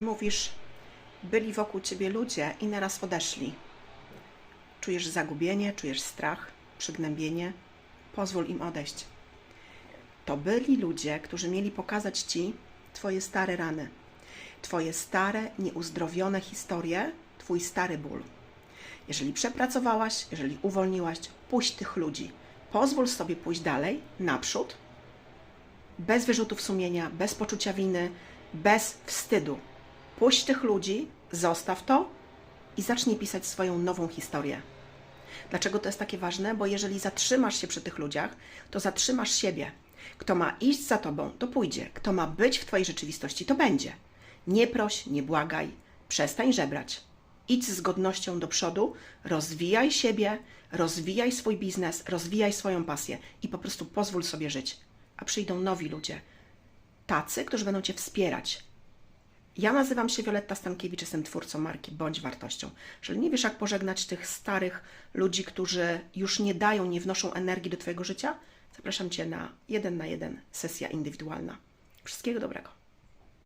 Mówisz, byli wokół ciebie ludzie i naraz odeszli. Czujesz zagubienie, czujesz strach, przygnębienie. Pozwól im odejść. To byli ludzie, którzy mieli pokazać ci twoje stare rany, twoje stare, nieuzdrowione historie, twój stary ból. Jeżeli przepracowałaś, jeżeli uwolniłaś, puść tych ludzi. Pozwól sobie pójść dalej, naprzód, bez wyrzutów sumienia, bez poczucia winy, bez wstydu. Puść tych ludzi, zostaw to i zacznij pisać swoją nową historię. Dlaczego to jest takie ważne? Bo jeżeli zatrzymasz się przy tych ludziach, to zatrzymasz siebie. Kto ma iść za tobą, to pójdzie. Kto ma być w twojej rzeczywistości, to będzie. Nie proś, nie błagaj, przestań żebrać. Idź z godnością do przodu, rozwijaj siebie, rozwijaj swój biznes, rozwijaj swoją pasję i po prostu pozwól sobie żyć. A przyjdą nowi ludzie, tacy, którzy będą cię wspierać, ja nazywam się Wioletta Stankiewicz, jestem twórcą marki Bądź Wartością. Jeżeli nie wiesz, jak pożegnać tych starych ludzi, którzy już nie dają, nie wnoszą energii do Twojego życia, zapraszam Cię na jeden na jeden sesja indywidualna. Wszystkiego dobrego.